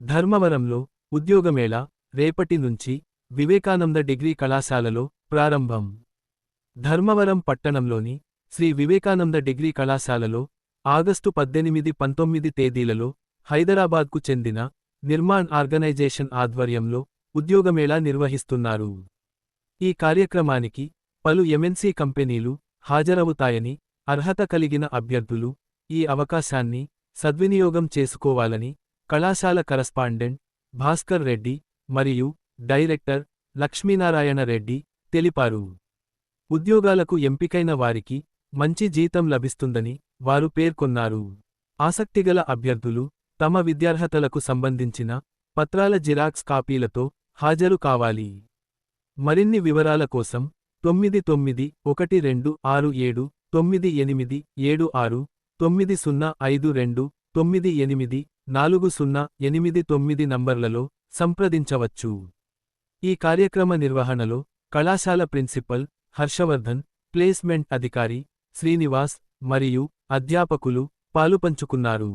ధర్మవరంలో ఉద్యోగమేళ రేపటి నుంచి వివేకానంద డిగ్రీ కళాశాలలో ప్రారంభం. ధర్మవరం పట్టణంలోని శ్రీ వివేకానంద డిగ్రీ కళాశాలలో ఆగస్టు పద్దెనిమిది పంతొమ్మిది తేదీలలో హైదరాబాద్కు చెందిన నిర్మాణ్ ఆర్గనైజేషన్ ఆధ్వర్యంలో ఉద్యోగమేళా నిర్వహిస్తున్నారు. ఈ కార్యక్రమానికి పలు ఎంఎన్సీ కంపెనీలు హాజరవుతాయని అర్హత కలిగిన అభ్యర్థులు ఈ అవకాశాన్ని సద్వినియోగం చేసుకోవాలని కళాశాల కరస్పాండెంట్ భాస్కర్ రెడ్డి మరియు డైరెక్టర్ లక్ష్మీనారాయణ రెడ్డి తెలిపారు. ఉద్యోగాలకు ఎంపికైన వారికి మంచి జీతం లభిస్తుందని వారు పేర్కొన్నారు. ఆసక్తిగల అభ్యర్థులు తమ విద్యార్హతలకు సంబంధించిన పత్రాల జిరాక్స్ కాపీలతో హాజరు కావాలి. మరిన్ని వివరాల కోసం తొమ్మిది తొమ్మిది ఒకటి రెండు ఆరు ఏడు తొమ్మిది ఎనిమిది ఏడు ఆరు తొమ్మిది సున్నా ఐదు రెండు తొమ్మిది ఎనిమిది నాలుగు సున్నా ఎనిమిది తొమ్మిది నంబర్లలో సంప్రదించవచ్చు. ఈ కార్యక్రమ నిర్వహణలో కళాశాల ప్రిన్సిపల్ హర్షవర్ధన్ ప్లేస్మెంట్ అధికారి శ్రీనివాస్ మరియు అధ్యాపకులు పాలుపంచుకున్నారు.